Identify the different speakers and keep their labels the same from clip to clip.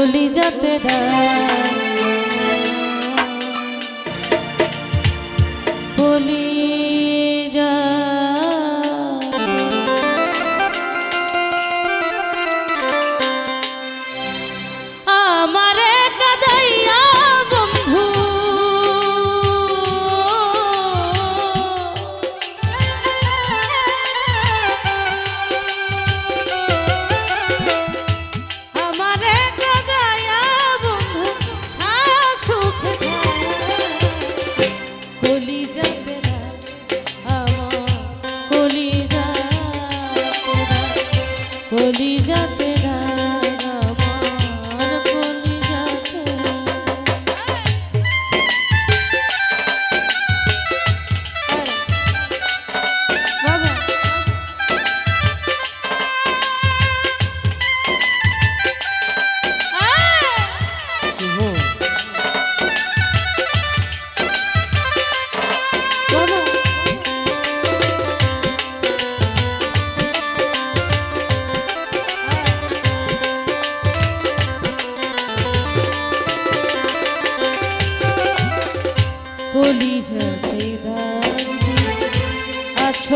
Speaker 1: কলি যাতে দেয় যাবে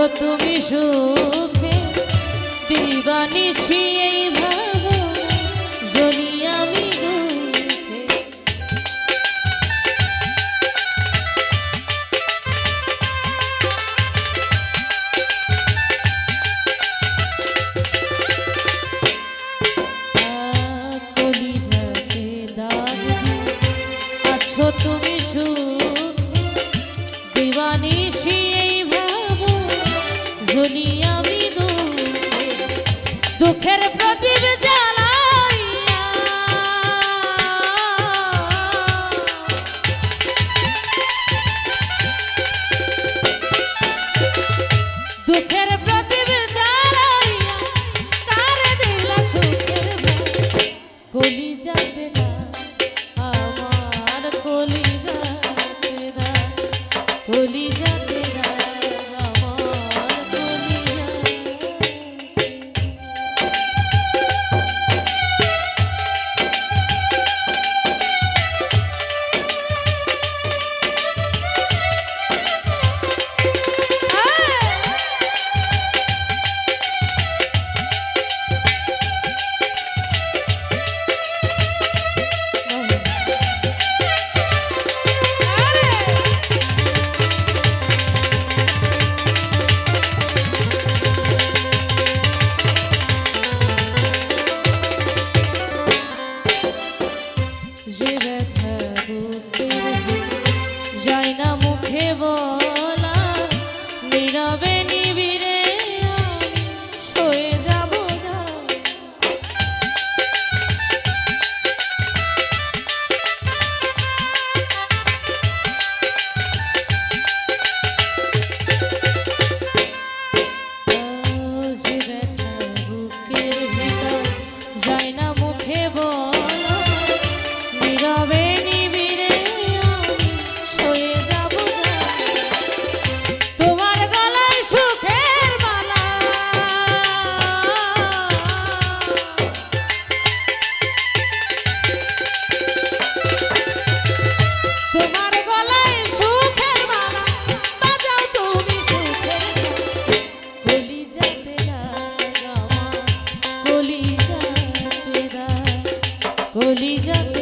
Speaker 1: красоту. কলিজা যায় না মুখে বল। কলিজাতে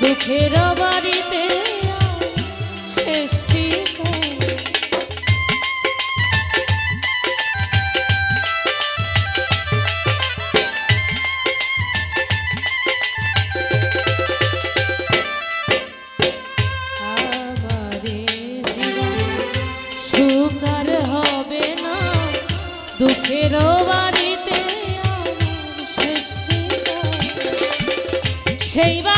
Speaker 1: দুঃখের বাড়ি Hey. va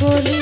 Speaker 1: 我。